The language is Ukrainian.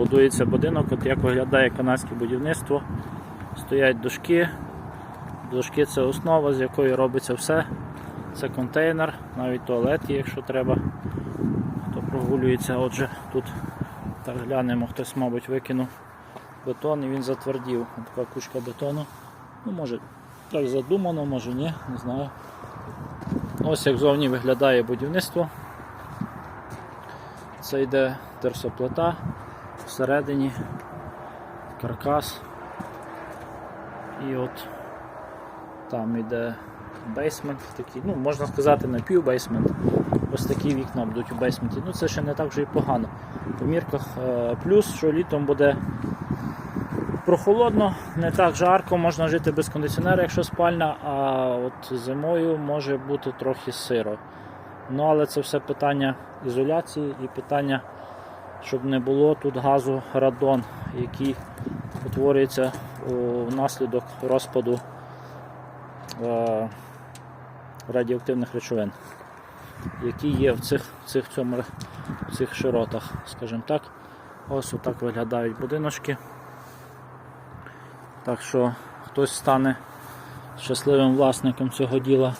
будується будинок, от як виглядає канадське будівництво. Стоять дошки. Дошки це основа, з якої робиться все. Це контейнер, навіть туалет якщо треба. Хто прогулюється, отже, тут так глянемо, хтось, мабуть, викинув бетон і він затвердів. Ось така кучка бетону. Ну, може так задумано, може ні, не знаю. Ось як зовні виглядає будівництво. Це йде терсоплита, всередині каркас. І от там йде бейсмент, такий, ну можна сказати напівбейсмент. Ось такі вікна будуть у бейсменті. Ну це ще не так вже і погано. По мірках е, плюс, що літом буде прохолодно, не так жарко, можна жити без кондиціонера, якщо спальня, а от зимою може бути трохи сиро. Ну, але це все питання ізоляції і питання, щоб не було тут газу радон, який утворюється внаслідок розпаду е, радіоактивних речовин, які є в цих, цих, цьому, в цих широтах, скажімо так. Ось отак виглядають будиночки. Так що хтось стане щасливим власником цього діла